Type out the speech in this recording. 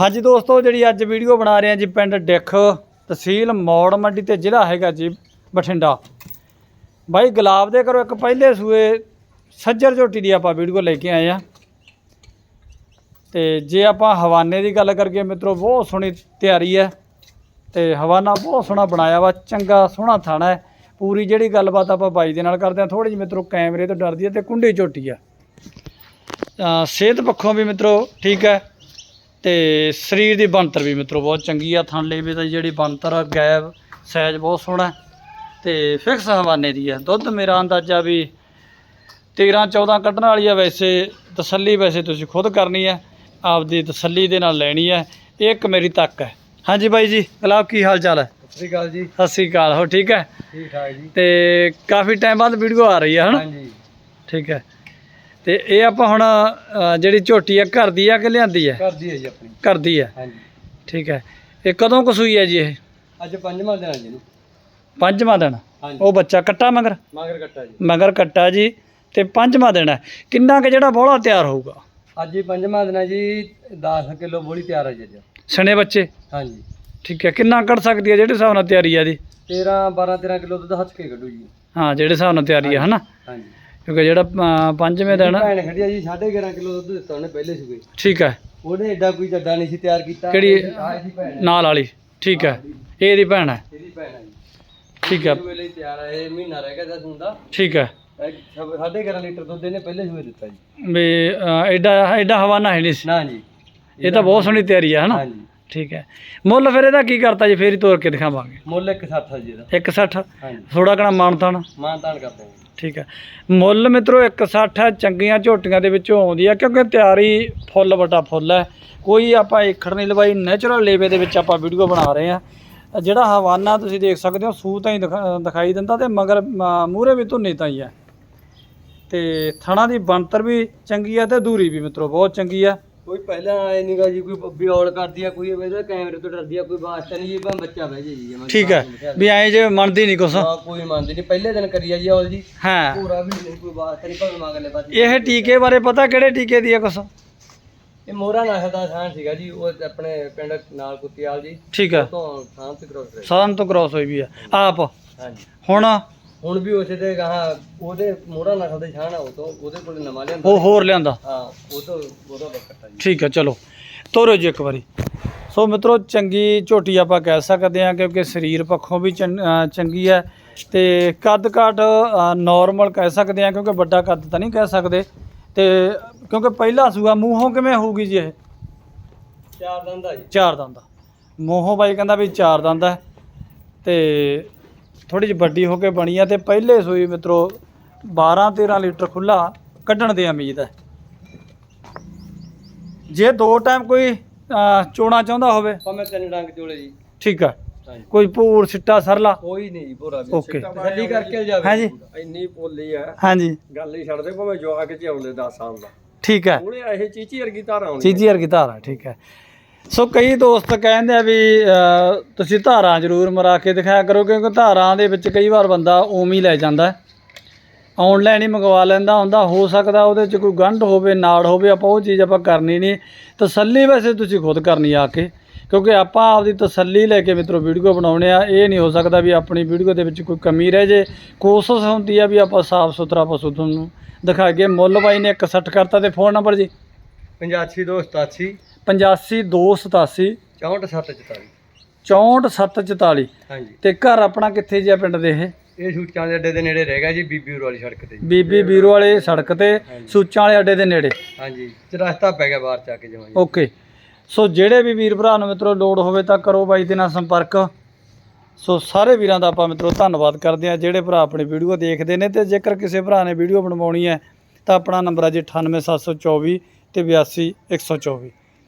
ਹਾਂਜੀ ਦੋਸਤੋ, ਜਿਹੜੀ ਅੱਜ ਵੀਡੀਓ ਬਣਾ ਰਹੇ ਹਾਂ ਜੀ ਪਿੰਡ ਡਿੱਖ ਤਹਿਸੀਲ ਮੌੜ ਮੰਡੀ ਤੇ ਜ਼ਿਲ੍ਹਾ ਹੈਗਾ ਜੀ ਬਠਿੰਡਾ। ਬਾਈ, ਗੁਲਾਬ ਦੇ ਕਰੋ ਇੱਕ ਪਹਿਲੇ ਸੂਏ ਸੱਜਰ ਝੋਟੀ ਦੀ ਆਪਾਂ ਵੀਡੀਓ ਲੈ ਕੇ ਆਏ ਆ ਤੇ ਜੇ ਆਪਾਂ ਹਵਾਨੇ ਦੀ ਗੱਲ ਕਰੀਏ, ਮਿੱਤਰੋ, ਬਹੁਤ ਸੋਹਣੀ ਤਿਆਰੀ ਹੈ ਤੇ ਹਵਾਨਾ ਬਹੁਤ ਸੋਹਣਾ ਬਣਾਇਆ ਵਾ, ਚੰਗਾ ਸੋਹਣਾ ਥਾਣਾ ਹੈ। ਪੂਰੀ ਜਿਹੜੀ ਗੱਲਬਾਤ ਆਪਾਂ ਬਾਈ ਦੇ ਨਾਲ ਕਰਦੇ ਆ ਥੋੜੀ ਜਿਹੀ ਮਿੱਤਰੋ ਕੈਮਰੇ ਤੋਂ ਡਰਦੀ ਹੈ ਤੇ ਕੁੰਡੀ ਝੋਟੀ ਆ। ਸਿਹਤ ਪੱਖੋਂ ਵੀ ਮਿੱਤਰੋ ਠੀਕ ਹੈ। ਤੇ ਸਰੀਰ ਦੀ ਬਣਤਰ ਵੀ ਮਿੱਤਰੋ ਬਹੁਤ ਚੰਗੀ ਆ ਥਣ ਵੀ ਤਾਂ ਜਿਹੜੀ ਬਣਤਰ ਆ ਗੈਬ ਸਾਈਜ਼ ਬਹੁਤ ਸੋਹਣਾ ਤੇ ਫਿਕਸ ਹਵਾਨੇ ਦੀ ਆ। ਦੁੱਧ ਮੇਰਾ ਅੰਦਾਜ਼ਾ ਵੀ 13 14 ਕੱਢਣ ਵਾਲੀ ਆ ਵੈਸੇ ਤਸੱਲੀ ਵੈਸੇ ਤੁਸੀਂ ਖੁਦ ਕਰਨੀ ਹੈ ਆਪਦੀ ਤਸੱਲੀ ਦੇ ਨਾਲ ਲੈਣੀ ਹੈ ਇਹ ਇੱਕ ਮੇਰੀ ਤੱਕ ਹੈ। ਹਾਂਜੀ ਬਾਈ ਜੀ ਗੁਲਾਬ ਕੀ ਹਾਲ ਚਾਲ ਹੈ? ਸਤਿ ਸ਼੍ਰੀ ਅਕਾਲ ਜੀ। ਸਤਿ ਸ੍ਰੀ ਅਕਾਲ ਹੋ ਠੀਕ ਹੈ? ਠੀਕ ਠਾਕ ਜੀ। ਤੇ ਕਾਫੀ ਟਾਈਮ ਬਾਅਦ ਵੀਡੀਓ ਆ ਰਹੀ ਹੈ ਹਨਾ? ਹਾਂਜੀ। ਠੀਕ ਹੈ। ਤੇ ਇਹ ਆਪਾਂ ਹੁਣ ਅ, ਜਿਹੜੀ ਝੋਟੀ ਆ ਘਰ ਦੀ ਆ ਕਿ ਲਿਆਂਦੀ ਹੈ ਕਰਦੀ ਹੈ ਜੀ ਆਪਣੀ। ਘਰ ਦੀ ਹੈ ਹਾਂਜੀ। ਠੀਕ ਹੈ ਇਹ ਕਦੋਂ ਕੁ ਸੂਈ ਹੈ ਜੀ ਇਹ? ਅੱਜ ਪੰਜਵਾਂ ਦਿਨ ਹੈ ਜੀ ਨੂੰ ਪੰਜਵਾਂ ਦਿਨ? ਹਾਂਜੀ। ਉਹ ਬੱਚਾ ਕੱਟਾ ਮਗਰ? ਮਾਗਰ ਕੱਟਾ ਜੀ। ਮਗਰ ਕੱਟਾ ਜੀ। ਤੇ ਪੰਜਵਾਂ ਦਿਨ ਹੈ ਕਿੰਨਾ ਕੁ ਜਿਹੜਾ ਬੋਲਾ ਤਿਆਰ ਹੋਊਗਾ? ਅੱਜ ਹੀ ਪੰਜਵਾਂ ਦਿਨ ਹੈ ਜੀ। 10 ਕਿਲੋ ਬੋਲੀ ਤਿਆਰ ਹੈ ਜੀ ਅੱਜ। ਸਣੇ ਬੱਚੇ? ਹਾਂਜੀ। ਠੀਕ ਹੈ ਕਿੰਨਾ ਕੱਢ ਸਕਦੀ ਹੈ ਜਿਹੜੇ ਹਿਸਾਬ ਨਾਲ ਤਿਆਰੀ ਆ ਦੀ 13 12 13 ਕਿਲੋ ਦੁੱਧ ਹੱਥ ਕੇ ਕੱਢੂ ਜੀ। ਹਾਂ ਜਿਹੜੇ ਹਿਸਾਬ ਨਾਲ ਤਿਆਰੀ ਆ ਹਨਾ? ਹਾਂਜੀ। ਕਿਉਂਕਿ ਜਿਹੜਾ ਅ, ਪੰਜਵੇਂ ਦਿਨ ਆ, ਭੈਣ ਖੜੀ ਆ ਜੀ 11.5 ਕਿਲੋ ਦੁੱਧ ਦਿੱਤਾ ਉਹਨੇ ਪਹਿਲੇ ਸੂਏ। ਠੀਕ ਹੈ। ਉਹਨੇ ਐਡਾ ਕੋਈ ਜੱਡਾ ਨਹੀਂ ਸੀ ਤਿਆਰ ਕੀਤਾ। ਕਿਹੜੀ? ਆਹ ਇਹਦੀ ਭੈਣ ਹੈ। ਨਾਲ ਵਾਲੀ। ਠੀਕ ਹੈ। ਇਹ ਇਹਦੀ ਭੈਣ ਹੈ। ਇਹਦੀ ਭੈਣ ਹੈ ਜੀ। ਠੀਕ ਹੈ। ਸੂਏ ਲਈ ਤਿਆਰ ਹੈ ਇਹ ਮਹੀਨਾ ਰਹਿ ਗਿਆ ਦਾ। ਹੁੰਦਾ ਠੀਕ ਹੈ। 11.5 ਲੀਟਰ ਦੁੱਧ ਇਹਨੇ ਪਹਿਲੇ ਸੂਏ ਦਿੱਤਾ ਜੀ। ਵੀ ਅ, ਐਡਾ ਐਡਾ ਹਵਾਨਾ ਹੈ ਨਹੀਂ ਸੀ। ਨਾ ਜੀ। ਇਹ ਤਾਂ ਬਹੁਤ ਸੋਹਣੀ ਤਿਆਰੀ ਆ ਹਨਾ? ਹਾਂਜੀ। ਠੀਕ ਹੈ। ਮੁੱਲ ਫਿਰ ਇਹਦਾ ਕੀ ਕਰਤਾ ਜੀ? ਫੇਰ ਹੀ ਤੋਰ ਕੇ ਦਿਖਾਵਾਂਗੇ। ਮੁੱਲ 160 ਜੀ ਇਹਦਾ। 160 ਹਾਂਜੀ। ਥੋੜਾ ਕਣਾ ਮਾਨਤਾਨ। ਮਾਨਤਾਨ ਕਰਦੇ ਹਾਂ ਠੀਕ ਹੈ। ਮੁੱਲ ਮਿੱਤਰੋ 160 ਹੈ ਚੰਗੀਆਂ ਝੋਟੀਆਂ ਦੇ ਵਿੱਚੋਂ ਆਉਂਦੀ ਆ ਕਿਉਂਕਿ ਤਿਆਰੀ ਫੁੱਲ ਵੱਡਾ ਫੁੱਲ ਹੈ। ਕੋਈ ਆਪਾਂ ਏਖੜ ਨਹੀਂ ਲਵਾਈ ਨੈਚੁਰਲ ਲੇਵੇ ਦੇ ਵਿੱਚ ਆਪਾਂ ਵੀਡੀਓ ਬਣਾ ਰਹੇ ਆ ਜਿਹੜਾ ਹਵਾਨਾ ਤੁਸੀਂ ਦੇਖ ਸਕਦੇ ਹੋ ਸੂ ਤਾਂ ਹੀ ਦਿਖਾ- ਦਿਖਾਈ ਦਿੰਦਾ ਤੇ ਮਗਰ ਮੂਰੇ ਵੀ ਧੁੰਨੀ ਤਾਂ ਹੀ ਹੈ। ਤੇ ਥਣਾ ਦੀ ਬਣਤਰ ਵੀ ਚੰਗੀ ਆ ਤੇ ਦੂਰੀ ਵੀ ਮਿੱਤਰੋ ਬਹੁਤ ਚੰਗੀ ਆ। ਕੋਈ ਪਹਿਲਾਂ ਆਏ ਨਹੀਂਗਾ ਜੀ ਕੋਈ ਬਿੌਲ ਕਰਦੀ ਆ ਕੋਈ ਇਹਦੇ ਕੈਮਰੇ ਤੋਂ ਡਰਦੀ ਆ ਕੋਈ ਵਾਸਤਾ ਨਹੀਂ ਜੀ ਭਾਂ ਬੱਚਾ ਬਹਿ ਜੇ ਜੀ ਠੀਕ ਹੈ ਵੀ ਐਂ ਜੇ ਮੰਨਦੀ ਨਹੀਂ ਕੁਛ। ਹਾਂ, ਕੋਈ ਮੰਨਦੀ ਨਹੀਂ ਪਹਿਲੇ ਦਿਨ ਕਰੀ ਆ ਜੀ ਔਲ ਜੀ। ਹਾਂ। ਪੂਰਾ ਵੀ ਨਹੀਂ ਕੋਈ ਵਾਸਤਾ ਨਹੀਂ ਭਾਵੇਂ ਮਗਲੇ ਪਾਸੇ ਇਹ ਟੀਕੇ ਬਾਰੇ ਪਤਾ ਕਿਹੜੇ ਟੀਕੇ ਦੀ ਆ ਕੁਛ? ਇਹ ਮੋਰਾ ਨਸਲ ਦਾ ਥਾਂ ਸੀਗਾ ਜੀ ਉਹ ਆਪਣੇ ਪਿੰਡ ਨਾਲ ਕੁੱਤੀਆਲ ਜੀ। ਠੀਕ ਆ। ਤੋਂ ਥਾਂ ਤੇ ਕ੍ਰੋਸ ਤੋਂ ਕ੍ਰਾਸ ਹੋਈ ਵੀ ਆ। ਆਪ। ਹਾਂਜੀ। ਹੁਣ ਹੁਣ ਵੀ ਉਸੇ ਤੇ ਗਾਹਾਂ ਉਹਦੇ ਮੋਰਾ ਨਸਲ ਦੇ ਛਾਣ ਆ ਉਹ ਤੋਂ ਉਹਦੇ ਕੋਲ ਨਵਾਂ ਲਿਆਂਦਾ ਉਹ ਹੋਰ ਲਿਆਂਦਾ। ਹਾਂ ਉਹ ਤੋਂ ਉਹਦਾ ਬੱਕਟਾ ਜੀ। ਠੀਕ ਹੈ ਚਲੋ। ਤੋਰੋ ਜੀ ਇੱਕ ਵਾਰੀ। ਸੋ ਮਿੱਤਰੋ ਚੰਗੀ ਝੋਟੀ ਆਪਾਂ ਕਹਿ ਸਕਦੇ ਹਾਂ ਕਿਉਂਕਿ ਸਰੀਰ ਪੱਖੋਂ ਵੀ ਚੰਗ- ਹੈ ਤੇ ਕੱਦ ਕਾਠ ਨਾਰਮਲ ਕਹਿ ਸਕਦੇ ਹਾਂ ਕਿਉਂਕਿ ਵੱਡਾ ਕੱਦ ਤਾਂ ਨਹੀਂ ਕਹਿ ਸਕਦੇ। ਤੇ ਕਿਉਂਕਿ ਪਹਿਲਾ ਸੂਆ ਮੂੰਹੋਂ ਕਿਵੇਂ ਹੋਊਗੀ ਜੀ ਇਹ? ਚਾਰ ਦੰਦ ਆ ਜੀ। ਚਾਰ ਦੰਦ ਮੂੰਹੋਂ ਬਾਈ ਕਹਿੰਦਾ ਵੀ ਚਾਰ ਦੰਦ ਹੈ ਤੇ ਥੋੜੀ ਜਿਹੀ ਵੱਡੀ ਹੋ ਕੇ ਬਣੀ ਆ ਤੇ ਪਹਿਲੇ ਸੂਈ ਮਿੱਤਰੋ 12 13 ਲੀਟਰ ਖੁੱਲਾ ਕੱਢਣ ਦੀ ਉਮੀਦ ਹੈ। ਜੇ ਦੋ ਟਾਈਮ ਕੋਈ ਚੋਣਾ ਚਾਹੁੰਦਾ ਹੋਵੇ। ਭਾਵੇਂ ਤਿੰਨ ਡੰਗ ਚੋਲੇ ਜੀ। ਠੀਕ ਹੈ ਹਾਂਜੀ। ਕੋਈ ਭੂਰ ਸਿੱਟਾ ਸਰਲਾ। ਕੋਈ ਨਹੀਂ ਜੀ ਪੂਰਾ ਵੀ। Okay. ਤਸੱਲੀ ਕਰਕੇ ਜਾਵੇ। ਹਾਂਜੀ। ਇੰਨੀ ਪੋਲੀ ਆ। ਹਾਂਜੀ। ਗੱਲ ਹੀ ਛੱਡ ਦੇ ਭਾਵੇਂ ਜਵਾਕ ਚ ਆਉਂਦੇ 10 ਸਾਲ ਦਾ। ਠੀਕ ਹੈ। ਉਹਨੇ ਇਹ ਚੀਚੀ ਵਰਗੀ ਧਾਰਾ ਆਉਣੀ ਚੀਜੀ ਵਰਗੀ ਧਾਰਾ ਠੀਕ ਹੈ। ਸੋ ਕਈ ਦੋਸਤ ਕਹਿੰਦੇ ਆ ਵੀ ਤੁਸੀਂ ਧਾਰਾਂ ਜ਼ਰੂਰ ਮਰਾ ਕੇ ਦਿਖਾਇਆ ਕਰੋ, ਕਿਉਂਕਿ ਧਾਰਾਂ ਦੇ ਵਿੱਚ ਕਈ ਵਾਰ ਬੰਦਾ ਉਵੇਂ ਹੀ ਲੈ ਜਾਂਦਾ ਆਨਲਾਈਨ ਹੀ ਮੰਗਵਾ ਲੈਂਦਾ ਹੁੰਦਾ, ਹੋ ਸਕਦਾ ਉਹਦੇ 'ਚ ਕੋਈ ਗੰਢ ਹੋਵੇ, ਨਾੜ ਹੋਵੇ, ਆਪਾਂ ਉਹ ਚੀਜ਼ ਆਪਾਂ ਕਰਨੀ ਨਹੀਂ। ਤਸੱਲੀ ਵੈਸੇ ਤੁਸੀਂ ਖੁਦ ਕਰਨੀ ਆ ਕੇ, ਕਿਉਂਕਿ ਆਪਾਂ ਆਪਦੀ ਤਸੱਲੀ ਲੈ ਕੇ ਮਿੱਤਰੋ ਵੀਡੀਓ ਬਣਾਉਣੇ ਆ, ਇਹ ਨਹੀਂ ਹੋ ਸਕਦਾ ਵੀ ਆਪਣੀ ਵੀਡੀਓ ਦੇ ਵਿੱਚ ਕੋਈ ਕਮੀ ਰਹਿ ਜੇ। ਕੋਸ਼ਿਸ਼ ਹੁੰਦੀ ਆ ਵੀ ਆਪਾਂ ਸਾਫ਼ ਸੁਥਰਾ ਪਸ਼ੂ ਤੁਹਾਨੂੰ ਦਿਖਾਈਏ ਮੁੱਲ ਬਾਈ ਨੇ 61 ਕਰਤਾ ਤੇ ਫੋਨ ਨੰਬਰ ਜੀ। 85 ਦੋ 87 85287 64 64744 ਹਾਂਜੀ। ਤੇ ਘਰ ਆਪਣਾ ਕਿੱਥੇ ਜੀ ਆ ਪਿੰਡ ਦੇ ਇਹ? ਇਹ ਸੂਚਾਂ ਦੇ ਅੱਡੇ ਦੇ ਨੇੜੇ ਰਹਿ ਗਿਆ ਜੀ ਬੀਬੀਪੁਰ ਵਾਲੀ ਸੜਕ ਤੇ। ਜੀ। ਬੀਬੀ ਬੀਰੋ ਵਾਲੇ ਸੜਕ ਤੇ ਸੂਚਾਂ ਵਾਲੇ ਅੱਡੇ ਦੇ ਨੇੜੇ। ਹਾਂਜੀ ਚਰਸਤਾ ਪੈ ਗਿਆ ਬਾਹਰ ਚਾ ਕੇ ਜਮਾਂ ਜੀ। ਓਕੇ। ਸੋ ਜਿਹੜੇ ਵੀ ਵੀਰ ਭਰਾ ਨੂੰ ਮਿੱਤਰੋ ਲੋੜ ਹੋਵੇ ਤਾਂ ਕਰੋ ਬਾਈ ਦੇ ਨਾਲ ਸੰਪਰਕ। ਸੋ ਸਾਰੇ ਵੀਰਾਂ ਦਾ ਆਪਾਂ ਮਿੱਤਰੋ ਧੰਨਵਾਦ ਕਰਦੇ ਆ ਜਿਹੜੇ ਭਰਾ ਆਪਣੀ ਵੀਡੀਓ ਦੇਖਦੇ ਨੇ ਤੇ ਜੇਕਰ ਕਿਸੇ ਭਰਾ ਨੇ ਵੀਡੀਓ ਬਣਵਾਉਣੀ ਹੈ ਤਾਂ ਆਪਣਾ ਨੰਬਰ ਹੈ ਜੀ 98724 ਤੇ 82124